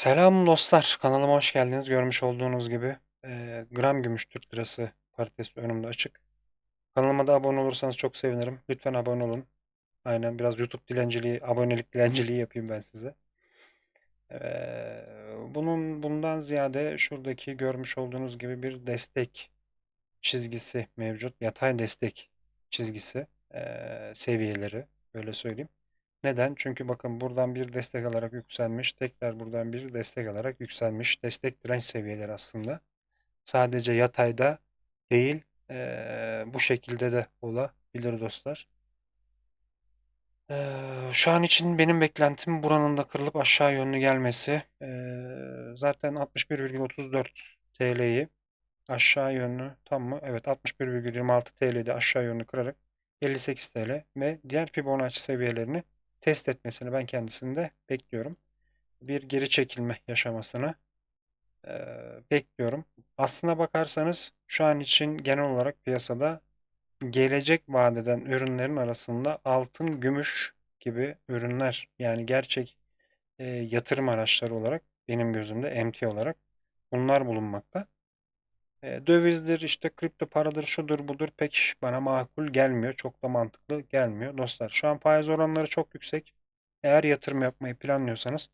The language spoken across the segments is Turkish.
Selam dostlar, kanalıma hoş geldiniz. Görmüş olduğunuz gibi eee, gram gümüş Türk lirası paritesi önümde açık. Kanalıma da abone olursanız çok sevinirim. Lütfen abone olun. Aynen biraz YouTube dilenciliği, abonelik dilenciliği yapayım ben size. Eee, bunun bundan ziyade şuradaki görmüş olduğunuz gibi bir destek çizgisi mevcut. Yatay destek çizgisi eee, seviyeleri böyle söyleyeyim. Neden? Çünkü bakın buradan bir destek alarak yükselmiş. Tekrar buradan bir destek alarak yükselmiş. Destek direnç seviyeleri aslında. Sadece yatayda değil eee, bu şekilde de olabilir dostlar. Eee, şu an için benim beklentim buranın da kırılıp aşağı yönlü gelmesi. Eee, zaten 61,34 TL'yi aşağı yönlü tam mı? Evet 61,26 TL'de aşağı yönlü kırarak 58 TL ve diğer Fibonacci seviyelerini test etmesini ben kendisinde bekliyorum. Bir geri çekilme yaşamasını bekliyorum. Aslına bakarsanız şu an için genel olarak piyasada gelecek vadeden ürünlerin arasında altın, gümüş gibi ürünler yani gerçek yatırım araçları olarak benim gözümde MT olarak bunlar bulunmakta. E, dövizdir, işte kripto paradır, şudur budur pek bana makul gelmiyor. Çok da mantıklı gelmiyor dostlar. Şu an faiz oranları çok yüksek. Eğer yatırım yapmayı planlıyorsanız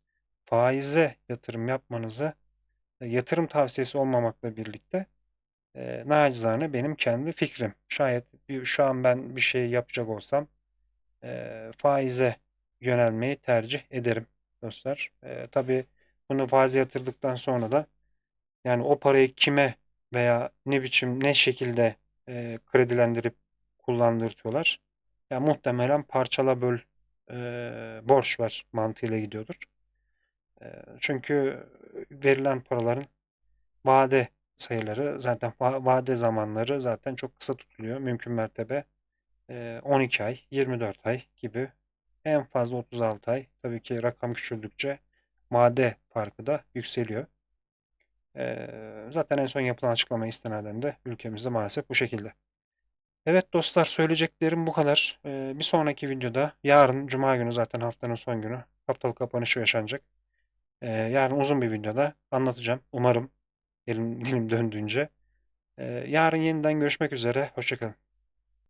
faize yatırım yapmanızı e, yatırım tavsiyesi olmamakla birlikte e, nacizane benim kendi fikrim. Şayet şu an ben bir şey yapacak olsam e, faize yönelmeyi tercih ederim dostlar. E, tabii bunu faize yatırdıktan sonra da yani o parayı kime veya ne biçim ne şekilde e, kredilendirip kullandırtıyorlar. Ya muhtemelen parçala böl e, borç ver mantığıyla gidiyordur. E, çünkü verilen paraların vade sayıları zaten va- vade zamanları zaten çok kısa tutuluyor. Mümkün mertebe e, 12 ay, 24 ay gibi en fazla 36 ay. Tabii ki rakam küçüldükçe vade farkı da yükseliyor. Zaten en son yapılan açıklama istinaden de ülkemizde maalesef bu şekilde. Evet dostlar söyleyeceklerim bu kadar. Bir sonraki videoda yarın Cuma günü zaten haftanın son günü haftalık kapanışı yaşanacak. Yarın uzun bir videoda anlatacağım. Umarım elim dilim döndüğünce. Yarın yeniden görüşmek üzere. Hoşçakalın.